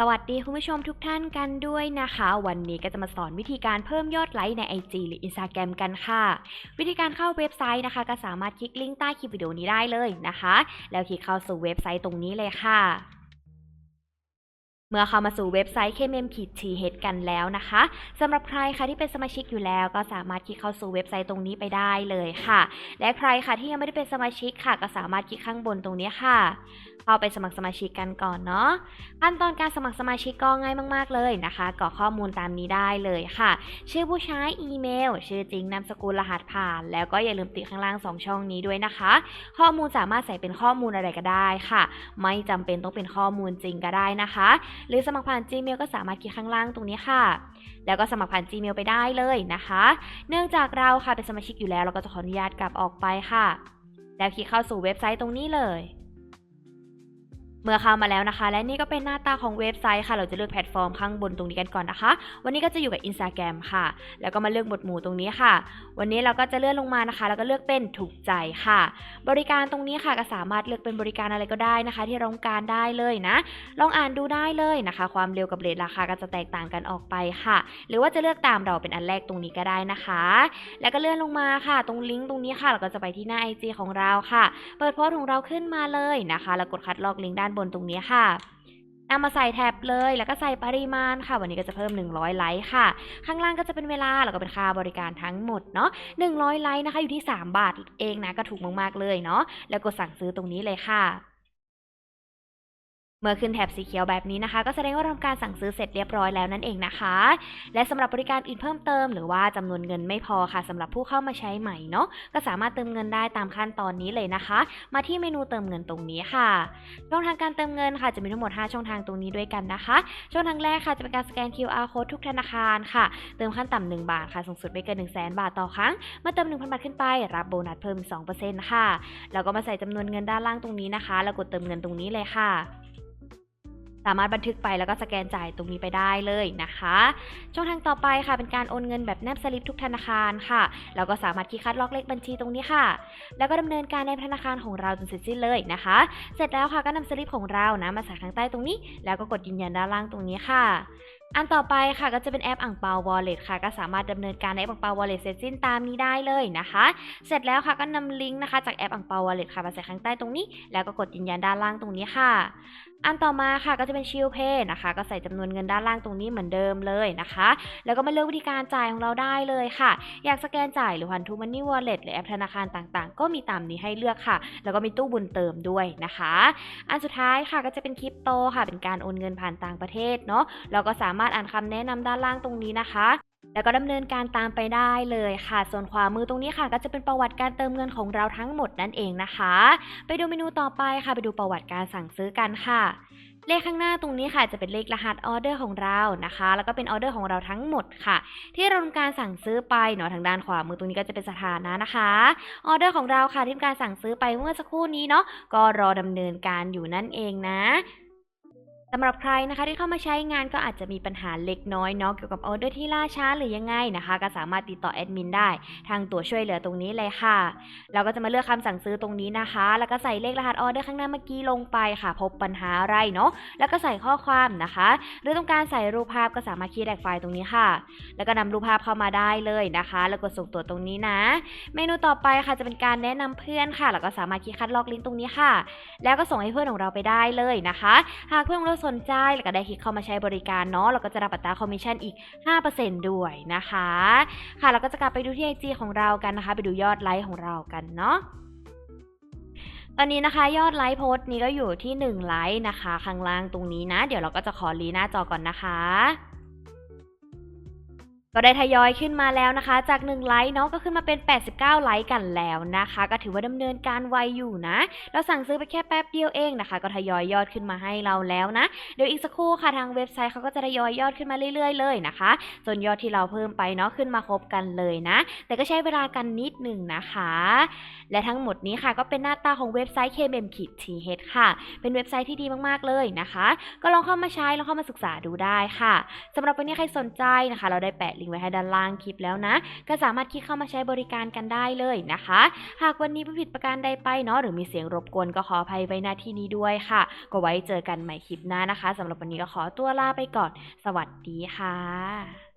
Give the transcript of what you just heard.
สวัสดีคุณผู้ชมทุกท่านกันด้วยนะคะ วันนี้ก็จะมาสอนวิธีการเพิ่มยอดไลค์ใน IG หรือ Instagram กันค่ะ วิธีการเข้าเว็บไซต์นะคะ ก็สามารถคลิกลิงก์ใต้คลิปวิดีโอนี้ได้เลยนะคะ แล้วคลิกเข้าสู่เว็บไซต์ตรงนี้เลยค่ะ เมื่อเข้ามาสู่เว็บไซต์ kmm-th กันแล้วนะคะสำหรับใครค่ะที่เป็นสมาชิกอยู่แล้ว ก็สามารถคลิกเข้าสู่เว็บไซต์ตรงนี้ไปได้เลยค่ะ และใครค่ะที่ยังไม่ได้เป็นสมาชิกค่ะ ก็สามารถคลิกข้างบนตรงนี้ค่ะ เข้าไปสมัครสมาชิกกันก่อนเนาะขั้นตอนการสมัครสมาชิกก็ง่ายมาก ๆ เลยนะคะกรอกข้อมูลตามนี้ได้เลยค่ะ ชื่อผู้ใช้อีเมล ชื่อจริงนามสกุลรหัสผ่าน แล้วก็อย่าลืมติดข้างล่าง 2 ช่องนี้ด้วยนะคะ ข้อมูลสามารถใส่เป็นข้อมูลอะไรก็ได้ค่ะ ไม่จำเป็นต้องเป็นข้อมูลจริงก็ได้นะคะ หรือสมัครผ่าน Gmail ก็สามารถคลิกข้างล่างตรงนี้ค่ะ แล้วก็สมัครผ่าน Gmail ไปได้เลยนะคะ เนื่องจากเราค่ะเป็นสมาชิกอยู่แล้วเราก็จะขออนุญาตกลับออกไปค่ะ แล้วคลิกเข้าสู่เว็บไซต์ตรงนี้เลย เมื่อเข้ามาแล้วนะคะ และนี่ก็เป็นหน้าตาของเว็บไซต์ค่ะ เราจะเลือกแพลตฟอร์มข้างบนตรงนี้กันก่อนนะคะ วันนี้ก็จะอยู่กับ Instagram ค่ะ แล้วก็มาเลือกหมวดหมู่ตรงนี้ค่ะ วันนี้เราก็จะเลื่อนลงมานะคะ แล้วก็เลือกเป็นถูกใจค่ะ บริการตรงนี้ค่ะก็สามารถเลือกเป็นบริการอะไรก็ได้นะคะ ที่เราต้องการได้เลยนะ ลองอ่านดูได้เลยนะคะ ความเร็วกับเรทราคาก็จะแตกต่างกันออกไปค่ะ หรือว่าจะเลือกตามเราเป็นอันแรกตรงนี้ก็ได้นะคะ แล้วก็เลื่อนลงมาค่ะ ตรงลิงก์ตรงนี้ค่ะ เราก็จะไปที่หน้า IG ของเราค่ะ เปิดโพสต์ของเราขึ้นมาเลยนะคะ แล้วกดคัดลอกลิงก์ด้านบนตรงนี้ค่ะเอามาใส่แท็บเลยแล้วก็ใส่ปริมาณค่ะ วันนี้ก็จะเพิ่ม 100 ไลค์ค่ะ ข้างล่างก็จะเป็นเวลาแล้วก็เป็นค่าบริการทั้งหมดเนาะ100 ไลค์นะคะอยู่ที่ 3 บาทเองนะก็ถูกมากๆเลยเนาะแล้วกดสั่งซื้อตรงนี้เลยค่ะ เมื่อขึ้นแถบสีเขียวแบบนี้นะคะ ก็แสดงว่าทำการสั่งซื้อเสร็จเรียบร้อยแล้วนั่นเองนะคะ และสำหรับบริการอื่นเพิ่มเติม หรือว่าจำนวนเงินไม่พอค่ะสำหรับผู้เข้ามาใช้ใหม่เนาะก็สามารถเติมเงินได้ตามขั้นตอนนี้เลยนะคะ มาที่เมนูเติมเงินตรงนี้ค่ะช่องทางการเติมเงินค่ะจะมีทั้งหมด 5 ช่องทางตรงนี้ด้วยกันนะคะ ช่องทางแรกค่ะจะเป็นการสแกน QR code ทุกธนาคารค่ะ เติมขั้นต่ำ1บาทค่ะสูงสุดไม่เกิน1 0 0 0 0แบาทต่อครั้งเมื่อเติม1,000บาทขึ้นไป รับโบนัสเพิ่ม2%ค่ะแล้วก็มาใส่จำนวนเงินด้านล่างตรงนี้นะคะ แล้วกดเติมเงินตรงนี้เลยค่ะามารถบันทึกไปแล้วก็สแกนจ่ายตรงนี้ไปได้เลยนะคะ ช่องทางต่อไปค่ะเป็นการโอนเงินแบบแนบสลิปทุกธนาคารค่ะแล้วก็สามารถคลิกคัดล็อกเลขบัญชีตรงนี้ค่ะ แล้วก็ดำเนินการในธนาคารของเราจนเสร็จสิ้นเลยนะคะ เสร็จแล้วค่ะก็นำสลิปของเรานะมาใส่ข้างใต้ตรงนี้ แล้วก็กดยืนยันด้านล่างตรงนี้ค่ะอันต่อไปค่ะก็จะเป็นแอปอ่างเปาวอลเล็ตค่ะ ก็สามารถดำเนินการในแอปอ่างเปาวอลเล็ตเสร็จสิ้นตามนี้ได้เลยนะคะ เสร็จแล้วค่ะก็นำลิงก์นะคะจากแอปอ่างเปาวอลเล็ตค่ะมาใส่ข้างใต้ตรงนี้ แล้วก็กดยืนยันด้านล่างตรงนี้ค่ะ อันต่อมาค่ะก็จะเป็นชิลเพย์นะคะ ก็ใส่จำนวนเงินด้านล่างตรงนี้เหมือนเดิมเลยนะคะ แล้วก็มาเลือกวิธีการจ่ายของเราได้เลยค่ะ อยากสแกนจ่ายหรือพันทูมันนี่วอลเล็ตหรือแอปธนาคารต่างๆ ก็มีตามนี้ให้เลือกค่ะ แล้วก็มีตู้บุญเติมด้วยนะคะ อันสุดท้ายค่ะก็จะเป็นคริปโตค่ะ เป็นการโอนเงินผ่านต่างประเทศเนาะเราก็สามารถอ่านคำแนะนำด้านล่างตรงนี้นะคะ แล้วก็ดำเนินการตามไปได้เลยค่ะ ส่วนขวามือตรงนี้ค่ะ ก็จะเป็นประวัติการเติมเงินของเราทั้งหมดนั่นเองนะคะ ไปดูเมนูต่อไปค่ะ ไปดูประวัติการสั่งซื้อกันค่ะ เลขข้างหน้าตรงนี้ค่ะ จะเป็นเลขรหัสออเดอร์ของเรานะคะ แล้วก็เป็นออเดอร์ของเราทั้งหมดค่ะ ที่เราทำการสั่งซื้อไปเนาะทางด้านขวามือตรงนี้ก็จะเป็นสถานะนะคะออเดอร์ของเราค่ะที่ทำการสั่งซื้อไปเมื่อสักครู่นี้เนาะก็รอดำเนินการอยู่นั่นเองนะ สำหรับใครนะคะที่เข้ามาใช้งานก็อาจจะมีปัญหาเล็กน้อยเนาะเกี่ยวกับออเดอร์ที่ล่าช้าหรือยังไงนะคะ ก็สามารถติดต่อแอดมินได้ ทางตัวช่วยเหลือตรงนี้เลยค่ะ เราก็จะมาเลือกคำสั่งซื้อตรงนี้นะคะ แล้วก็ใส่เลขรหัสออเดอร์ข้างหน้าเมื่อกี้ลงไปค่ะ พบปัญหาอะไรเนาะแล้วก็ใส่ข้อความนะคะ หรือต้องการใส่รูปภาพก็สามารถคีย์แดกไฟล์ตรงนี้ค่ะ แล้วก็นำรูปภาพเข้ามาได้เลยนะคะ แล้วกดส่งตัวตรงนี้นะ เมนูต่อไปค่ะจะเป็นการแนะนำเพื่อนค่ะ แล้วก็สามารถคลิกคัดลอกลิงก์ตรงนี้ค่ะ แล้วก็ส่งให้เพื่อนของเราไปได้เลยนะคะ หากเพื่อนของเราสนใจแล้วก็ได้คลิกเข้ามาใช้บริการเนาะเราก็จะรับอัตราคอมมิชชั่นอีก 5%ด้วยนะคะ ค่ะเราก็จะกลับไปดูที่ไอจีของเรากันนะคะ ไปดูยอดไลค์ของเรากันเนาะตอนนี้นะคะยอดไลค์โพสต์นี้ก็อยู่ที่ 1 ไลค์นะคะ ข้างล่างตรงนี้นะ เดี๋ยวเราก็จะขอรีหน้าจอก่อนนะคะ ก็ได้ทยอยขึ้นมาแล้วนะคะ จาก 1 ไลค์เนาะก็ขึ้นมาเป็น 89 ไลค์กันแล้วนะคะ ก็ถือว่าดำเนินการไวอยู่นะ เราสั่งซื้อไปแค่แป๊บเดียวเองนะคะ ก็ทยอยยอดขึ้นมาให้เราแล้วนะ เดี๋ยวอีกสักครู่ค่ะทางเว็บไซต์เขาก็จะทยอยยอดขึ้นมาเรื่อยๆเลยนะคะจนยอดที่เราเพิ่มไปเนาะขึ้นมาครบกันเลยนะ แต่ก็ใช้เวลากันนิดหนึ่งนะคะ และทั้งหมดนี้ค่ะก็เป็นหน้าตาของเว็บไซต์ kmm-th ค่ะ เป็นเว็บไซต์ที่ดีมากๆเลยนะคะ ก็ลองเข้ามาใช้ลองเข้ามาศึกษาดูได้ค่ะสำหรับวันนี้ใครสนใจนะคะ เราได้แปะลิงก์ไว้ให้ด้านล่างคลิปแล้วนะ ก็สามารถคลิกเข้ามาใช้บริการกันได้เลยนะคะ หากวันนี้ผิดประการใดไปเนาะหรือมีเสียงรบกวนก็ขออภัยไว้หน้าที่นี้ด้วยค่ะ ก็ไว้เจอกันใหม่คลิปหน้านะคะสำหรับวันนี้ก็ขอตัวลาไปก่อน สวัสดีค่ะ